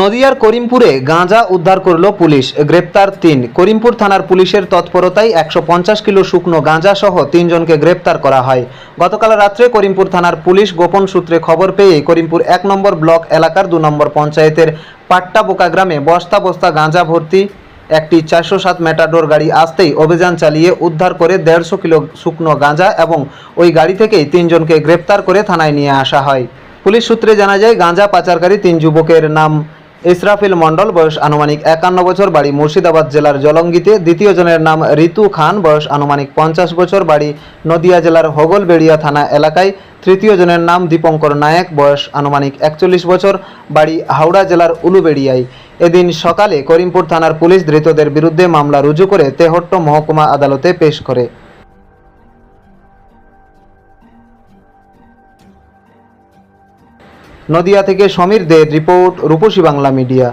নদিয়ার করিমপুরে গাঁজা উদ্ধার করল পুলিশ। গ্রেপ্তার তিন। করিমপুর থানার পুলিশের তৎপরতায় একশো পঞ্চাশ কিলো শুকনো গাঁজা সহ তিনজনকে গ্রেপ্তার করা হয়। গতকাল রাত্রে করিমপুর থানার পুলিশ গোপন সূত্রে খবর পেয়ে করিমপুর এক নম্বর ব্লক এলাকার দু নম্বর পঞ্চায়েতের পাট্টা বোকা গ্রামে বস্তা বস্তা গাঁজা ভর্তি একটি চারশো সাত মেটাডোর গাড়ি আসতেই অভিযান চালিয়ে উদ্ধার করে দেড়শো কিলো শুকনো গাঁজা এবং ওই গাড়ি থেকেই তিনজনকে গ্রেপ্তার করে থানায় নিয়ে আসা হয়। পুলিশ সূত্রে জানা যায়, গাঁজা পাচারকারী তিন যুবকের নাম ইসরাফিল মণ্ডল, বয়স আনুমানিক একান্ন বছর, বাড়ি মুর্শিদাবাদ জেলার জলঙ্গিতে। দ্বিতীয় জনের নাম ঋতু খান, বয়স আনুমানিক পঞ্চাশ বছর, বাড়ি নদিয়া জেলার হোগলবেড়িয়া থানা এলাকায়। তৃতীয় জনের নাম দীপঙ্কর নায়েক, বয়স আনুমানিক একচল্লিশ বছর, বাড়ি হাওড়া জেলার উলুবেড়িয়ায়। এদিন সকালে করিমপুর থানার পুলিশ ধৃতদের বিরুদ্ধে মামলা রুজু করে তেহট্ট মহকুমা আদালতে পেশ করে। নদিয়া থেকে সমীর দের রিপোর্ট রূপসী বাংলা মিডিয়া।